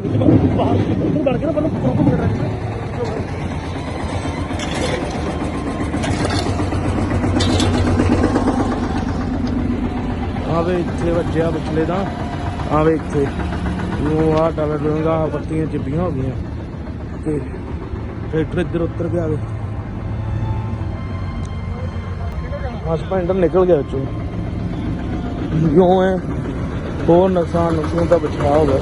ਆਵੇ ਇੱਥੇ ਵੱਜਿਆ ਪਿਛਲੇ ਦਾ। ਆਵੇ ਇੱਥੇ। ਉਹ ਆ ਡਾਲਾ ਡੋਂਗਾ ਬੱਤੀਆਂ ਚਿੱਬੀਆਂ ਹੋ ਗਈਆਂ। ਤੇ ਟਰੈਕਟਰ ਇੱਧਰ ਉੱਤਰ ਗਿਆ ਵੇ। ਹਸਬੰਡ ਨਿਕਲ ਗਿਆ ਵਿੱਚੋਂ। ਕਿਉਂ ਹੈ ਹੋਰ ਨੁਕਸਾਨ ਨੁਕਸਾਨ ਦਾ ਬਚਾਅ ਹੋ ਗਿਆ।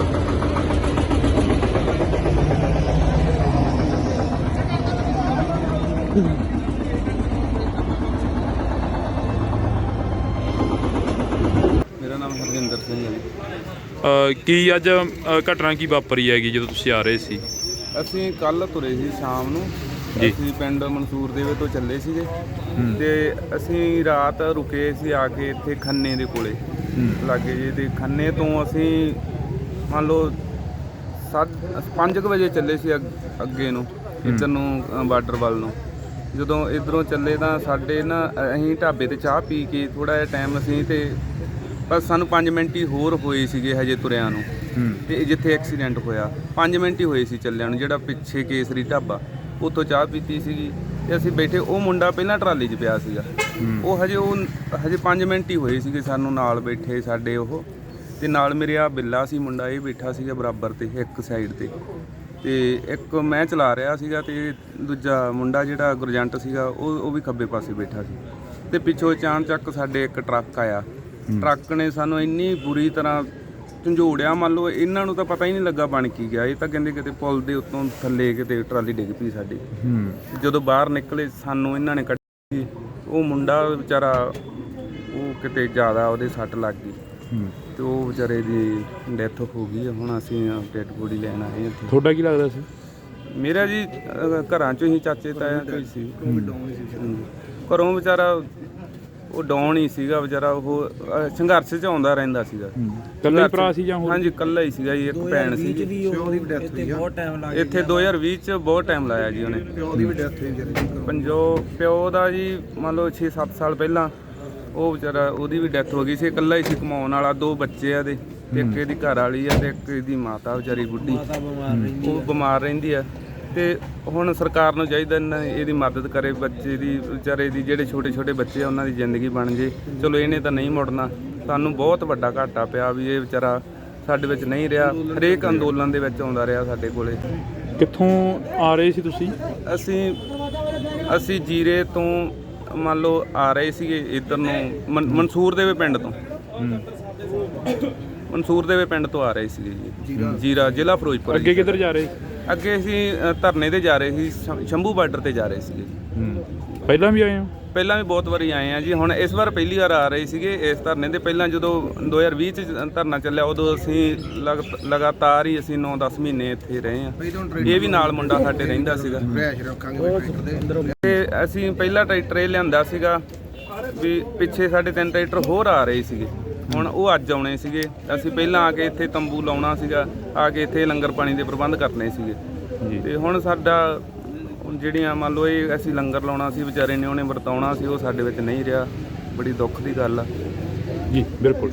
ਮੇਰਾ ਨਾਮ ਹਰਜਿੰਦਰ ਸਿੰਘ ਹੈ। ਕੀ ਅੱਜ ਘਟਨਾ ਕੀ ਵਾਪਰੀ ਹੈਗੀ ਜਦੋਂ ਤੁਸੀਂ ਆ ਰਹੇ ਸੀ? ਅਸੀਂ ਕੱਲ ਤੁਰੇ ਸੀ ਸ਼ਾਮ ਨੂੰ। ਜੀ। ਅਸੀਂ ਪਿੰਡ ਮਨਸੂਰ ਦੇਵੇ ਤੋਂ ਚੱਲੇ ਸੀਗੇ। ਤੇ ਅਸੀਂ ਰਾਤ ਰੁਕੇ ਸੀ ਆ ਕੇ ਇੱਥੇ ਖੰਨੇ ਦੇ ਕੋਲੇ। ਲਾਗੇ ਜੀ ਤੇ ਖੰਨੇ ਤੋਂ ਅਸੀਂ ਮੰਨ ਲਓ 5 ਵਜੇ ਚੱਲੇ ਸੀ ਅੱਗ- ਅੱਗੇ ਨੂੰ ਇੱਧਰ ਨੂੰ ਬਾਰਡਰ ਵੱਲ ਨੂੰ। ਜਦੋਂ ਇਧਰੋਂ ਚੱਲੇ ਤਾਂ ਸਾਡੇ ਨਾ ਅਸੀਂ ਢਾਬੇ ਤੇ ਚਾਹ ਪੀ ਕੇ ਥੋੜਾ ਜਿਹਾ ਟਾਈਮ ਅਸੀਂ ਤੇ ਬਸ ਸਾਨੂੰ 5 ਮਿੰਟ ਹੀ ਹੋਰ ਹੋਏ ਸੀਗੇ ਹਜੇ ਤੁਰਿਆਂ ਨੂੰ। ਤੇ ਜਿੱਥੇ ਐਕਸੀਡੈਂਟ ਹੋਇਆ 5 ਮਿੰਟ ਹੀ ਹੋਏ ਸੀ ਚੱਲਿਆਂ ਨੂੰ ਜਿਹੜਾ ਪਿੱਛੇ ਕੇਸਰੀ ਢਾਬਾ ਉੱਥੋਂ ਚਾਹ ਪੀਤੀ ਸੀਗੀ ਤੇ ਅਸੀਂ ਬੈਠੇ ਉਹ ਮੁੰਡਾ ਪਹਿਲਾਂ ਟਰਾਲੀ 'ਚ ਪਿਆ ਸੀਗਾ। ਉਹ ਹਜੇ ਉਹ ਹਜੇ 5 ਮਿੰਟ ਹੀ ਹੋਏ ਸੀਗੇ ਸਾਨੂੰ ਨਾਲ ਬੈਠੇ ਸਾਡੇ ਉਹ। ਤੇ ਨਾਲ ਮੇਰੇ ਆ ਬਿੱਲਾ ਸੀ ਮੁੰਡਾ ਇਹ ਬੈਠਾ ਸੀਗਾ ਬਰਾਬਰ ਤੇ ਇੱਕ ਸਾਈਡ ਤੇ। ਤੇ ਇੱਕ ਮੈਂ ਚਲਾ ਰਿਹਾ ਸੀਗਾ ਤੇ ਦੂਜਾ ਮੁੰਡਾ ਜਿਹੜਾ ਗੁਰਜੰਟ ਸੀਗਾ ਉਹ ਉਹ ਵੀ ਖੱਬੇ ਪਾਸੇ ਬੈਠਾ ਸੀ। ਤੇ ਪਿੱਛੋਂ ਅਚਾਨਚੱਕ ਸਾਡੇ ਇੱਕ ਟਰੱਕ ਆਇਆ। ਟਰੱਕ ਨੇ ਸਾਨੂੰ ਇੰਨੀ ਬੁਰੀ ਤਰ੍ਹਾਂ ਝੰਜੋੜਿਆ ਮੰਨ ਲਓ ਇਹਨਾਂ ਨੂੰ ਤਾਂ ਪਤਾ ਹੀ ਨਹੀਂ ਲੱਗਾ ਬਣ ਕੀ ਗਿਆ। ਇਹ ਤਾਂ ਕਹਿੰਦੇ ਕਿਤੇ ਪੁਲ ਦੇ ਉੱਤੋਂ ਥੱਲੇ ਕਿਤੇ ਟਰਾਲੀ ਡਿੱਗ ਪਈ ਸਾਡੀ। ਜਦੋਂ ਬਾਹਰ ਨਿਕਲੇ ਸਾਨੂੰ ਇਹਨਾਂ ਨੇ ਕੱਢੀ ਉਹ ਮੁੰਡਾ ਵਿਚਾਰਾ ਉਹ ਕਿਤੇ ਜ਼ਿਆਦਾ ਉਹਦੇ ਸੱਟ ਲੱਗ ਗਈ। ਤੇ ਉਹ ਵਿਚਾਰੇ ਦੀ ਡੈਥ ਹੋ ਗਈ ਹੈ। ਹੁਣ ਅਸੀਂ ਡੈਡ ਬੋਡੀ ਲੈਣ ਆਏ ਹਾਂ ਇੱਥੇ। ਤੁਹਾਡਾ ਕੀ ਲੱਗਦਾ ਸੀ? ਮੇਰਾ ਜੀ ਅਹ, ਘਰਾਂ ਚੋਂ ਹੀ ਚਾਚੇ ਤਾਇਆ ਕੋਈ ਸੀ। ਹਾਂਜੀ। ਘਰੋਂ ਵਿਚਾਰਾ ਉਹ ਡਾਉਣ ਹੀ ਸੀਗਾ ਵਿਚਾਰਾ। ਉਹ ਅਹ, ਸੰਘਰਸ਼ 'ਚ ਆਉਂਦਾ ਰਹਿੰਦਾ ਸੀਗਾ। ਕੱਲਾ ਭਰਾ ਸੀ ਜਾਂ ਹੋਰ ਹਾਂਜੀ ਕੱਲਾ ਹੀ ਸੀਗਾ ਜੀ ਇੱਕ ਭੈਣ ਸੀ ਇੱਥੇ 2020 ਚ ਬਹੁਤ ਟਾਈਮ ਲਾਇਆ ਜੀ ਉਹਨੇ। ਪਿਓ ਦੀ ਵੀ ਡੈਥ ਹੋਈ ਪੰਜੋ ਪਿਓ ਦਾ ਜੀ ਮੰਨ ਲਓ 6-7 ਸਾਲ ਪਹਿਲਾਂ ਉਹ ਵਿਚਾਰਾ ਉਹਦੀ ਵੀ ਡੈਥ ਹੋ ਗਈ ਸੀ ਇਕੱਲਾ ਹੀ ਸੀ ਕਮਾਉਣ ਵਾਲਾ ਦੋ ਬੱਚੇ ਆ ਦੇ ਤੇ ਇੱਕ ਇਹਦੀ ਘਰ ਵਾਲੀ ਆ ਤੇ ਇੱਕ ਇਹਦੀ ਮਾਤਾ ਵਿਚਾਰੀ ਬੁੱਢੀ। ਉਹ ਬਿਮਾਰ ਰਹਿੰਦੀ ਆ। ਤੇ ਹੁਣ ਸਰਕਾਰ ਨੂੰ ਚਾਹੀਦਾ ਇਹਨਾਂ ਇਹਦੀ ਮਦਦ ਕਰੇ ਬੱਚੇ ਦੀ ਵਿਚਾਰੇ ਦੀ ਜਿਹੜੇ ਛੋਟੇ ਛੋਟੇ ਬੱਚੇ ਆ ਉਹਨਾਂ ਦੀ ਜ਼ਿੰਦਗੀ ਬਣ ਜੇ। ਚਲੋ ਇਹਨੇ ਤਾਂ ਨਹੀਂ ਮੁੜਨਾ। ਸਾਨੂੰ ਬਹੁਤ ਵੱਡਾ ਘਾਟਾ ਪਿਆ ਵੀ ਇਹ ਵਿਚਾਰਾ ਸਾਡੇ ਵਿੱਚ ਨਹੀਂ ਰਿਹਾ। ਹਰੇਕ ਅੰਦੋਲਨ ਦੇ ਵਿੱਚ ਆਉਂਦਾ ਰਿਹਾ ਸਾਡੇ ਕੋਲੇ। ਕਿੱਥੋਂ ਆ ਰਹੇ ਸੀ ਤੁਸੀਂ? ਅਸੀਂ ਅਸੀਂ ਜੀਰੇ ਤੋਂ ਮੰਨ ਲਓ ਆ ਰਹੇ ਸੀਗੇ ਇੱਧਰ ਨੂੰ ਮਨ- ਮਨਸੂਰ ਦੇਵੇ ਪਿੰਡ ਤੋਂ। ਮਨਸੂਰ ਦੇਵੇ ਪਿੰਡ ਤੋਂ ਆ ਰਹੇ ਸੀਗੇ ਜੀ। ਜੀਰਾ। ਜ਼ਿਲ੍ਹਾ ਫਿਰੋਜ਼ਪੁਰ ਅੱਗੇ ਕਿੱਧਰ ਜਾ ਰਹੇ? ਅੱਗੇ ਅਸੀਂ ਅ, ਧਰਨੇ ਤੇ ਜਾ ਰਹੇ ਸੀ ਸ਼ੰ- ਸ਼ੰਭੂ ਬਾਰਡਰ ਤੇ ਜਾ ਰਹੇ ਸੀਗੇ ਪਹਿਲਾਂ ਵੀ ਆਏ ਹੋ? ਪਹਿਲਾਂ ਵੀ ਬਹੁਤ ਵਾਰੀ ਆਏ ਆ ਜੀ। ਹੁਣ ਇਸ ਵਾਰ ਪਹਿਲੀ ਵਾਰ ਆ ਰਹੇ ਸੀਗੇ ਇਸ ਧਰਨੇ ਤੇ। ਪਹਿਲਾਂ ਜਦੋਂ 2020 ਚ ਧਰਨਾ ਚੱਲਿਆ ਉਦੋਂ ਅਸੀਂ ਲਗ- ਲਗਾਤਾਰ ਹੀ ਅਸੀਂ 9-10 ਮਹੀਨੇ ਇੱਥੇ ਰਹੇ ਆ। ਇਹ ਵੀ ਨਾਲ ਮੁੰਡਾ ਸਾਡੇ ਰਹਿੰਦਾ ਸੀਗਾ। ਤੇ ਅਸੀਂ ਪਹਿਲਾ ਟਰੈਕਟਰ ਇਹ ਲਿਆਂਦਾ ਸੀਗਾ ਵੀ ਪਿੱਛੇ ਸਾਡੇ ਤਿੰਨ ਟਰੈਕਟਰ ਹੋਰ ਆ ਰਹੇ ਸੀਗੇ। ਹੁਣ ਉਹ ਅੱਜ ਆਉਣੇ ਸੀਗੇ। ਅਸੀਂ ਪਹਿਲਾਂ ਆ ਕੇ ਇੱਥੇ ਤੰਬੂ ਲਾਉਣਾ ਸੀਗਾ ਆ ਕੇ ਇੱਥੇ ਲੰਗਰ ਪਾਣੀ ਦੇ ਪ੍ਰਬੰਧ ਕਰਨੇ ਸੀਗੇ। ਤੇ ਹੁਣ ਸਾਡਾ ਜਿਹੜੀਆਂ ਮੰਨ ਲਓ ਇਹ ਅਸੀਂ ਲੰਗਰ ਲਾਉਣਾ ਸੀ, ਵਿਚਾਰੇ ਨੇ ਉਹਨੇ ਵਰਤਾਉਣਾ ਸੀ, ਉਹ ਸਾਡੇ ਵਿੱਚ ਨਹੀਂ ਰਿਹਾ। ਬੜੀ ਦੁੱਖ ਦੀ ਗੱਲ ਆ। ਜੀ, ਬਿਲਕੁਲ।